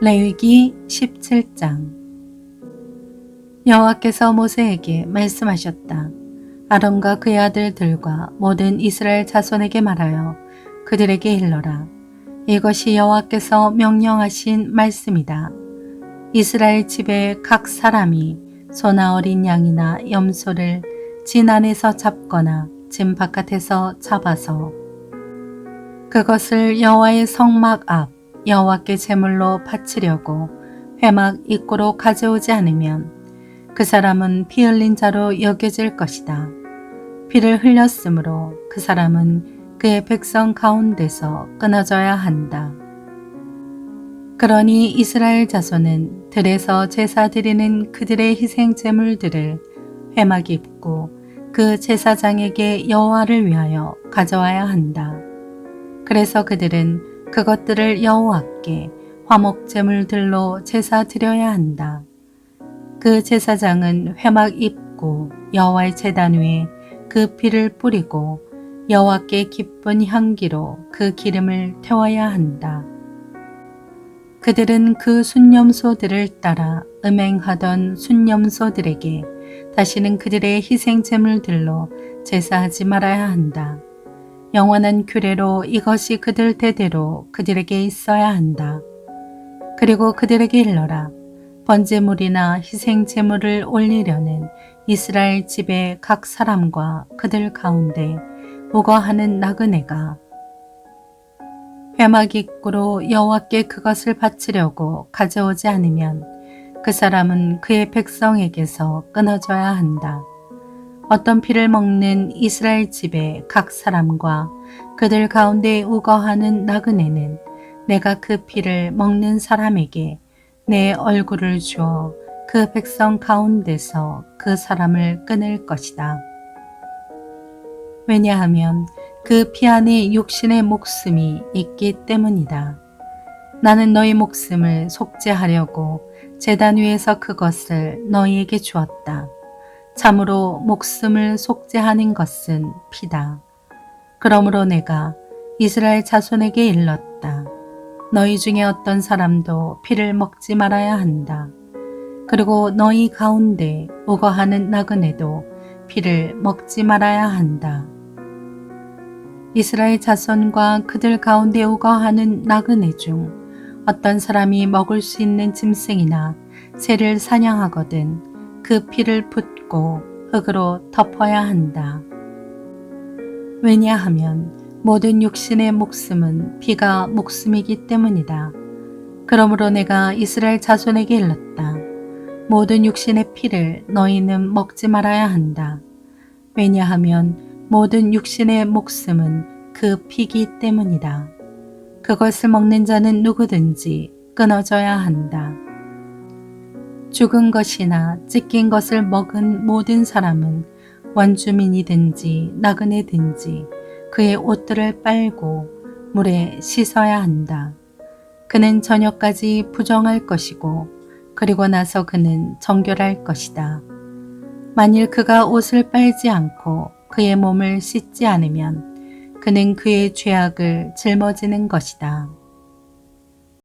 레위기 17장 여호와께서 모세에게 말씀하셨다. 아론과 그의 아들들과 모든 이스라엘 자손에게 말하여 그들에게 일러라. 이것이 여호와께서 명령하신 말씀이다. 이스라엘 집의 각 사람이 소나 어린 양이나 염소를 진 안에서 잡거나 진 바깥에서 잡아서 그것을 여호와의 성막 앞 여호와께 제물로 바치려고 회막 입구로 가져오지 않으면 그 사람은 피 흘린 자로 여겨질 것이다. 피를 흘렸으므로 그 사람은 그의 백성 가운데서 끊어져야 한다. 그러니 이스라엘 자손은 들에서 제사 드리는 그들의 희생 제물들을 회막 입고 그 제사장에게 여호와를 위하여 가져와야 한다. 그래서 그들은 그것들을 여호와께 화목 제물들로 제사 드려야 한다. 그 제사장은 회막 입고 여호와의 제단 위에 그 피를 뿌리고 여호와께 기쁜 향기로 그 기름을 태워야 한다. 그들은 그 순념소들을 따라 음행하던 순념소들에게 다시는 그들의 희생 제물들로 제사하지 말아야 한다. 영원한 규례로 이것이 그들 대대로 그들에게 있어야 한다. 그리고 그들에게 일러라. 번제물이나 희생 제물을 올리려는 이스라엘 집의 각 사람과 그들 가운데 우거하는 나그네가 회막 입구로 여호와께 그것을 바치려고 가져오지 않으면 그 사람은 그의 백성에게서 끊어져야 한다. 어떤 피를 먹는 이스라엘 집의 각 사람과 그들 가운데 우거하는 나그네는 내가 그 피를 먹는 사람에게 내 얼굴을 주어 그 백성 가운데서 그 사람을 끊을 것이다. 왜냐하면 그 피 안에 육신의 목숨이 있기 때문이다. 나는 너희 목숨을 속죄하려고 재단 위에서 그것을 너희에게 주었다. 참으로 목숨을 속죄하는 것은 피다. 그러므로 내가 이스라엘 자손에게 일렀다. 너희 중에 어떤 사람도 피를 먹지 말아야 한다. 그리고 너희 가운데 우거하는 나그네도 피를 먹지 말아야 한다. 이스라엘 자손과 그들 가운데 우거하는 나그네 중 어떤 사람이 먹을 수 있는 짐승이나 새를 사냥하거든 그 피를 붓 고 흙으로 덮어야 한다. 왜냐하면 모든 육신의 목숨은 피가 목숨이기 때문이다. 그러므로 내가 이스라엘 자손에게 일렀다. 모든 육신의 피를 너희는 먹지 말아야 한다. 왜냐하면 모든 육신의 목숨은 그 피기 때문이다. 그것을 먹는 자는 누구든지 끊어져야 한다. 죽은 것이나 찢긴 것을 먹은 모든 사람은 원주민이든지 나그네든지 그의 옷들을 빨고 물에 씻어야 한다. 그는 저녁까지 부정할 것이고 그리고 나서 그는 정결할 것이다. 만일 그가 옷을 빨지 않고 그의 몸을 씻지 않으면 그는 그의 죄악을 짊어지는 것이다.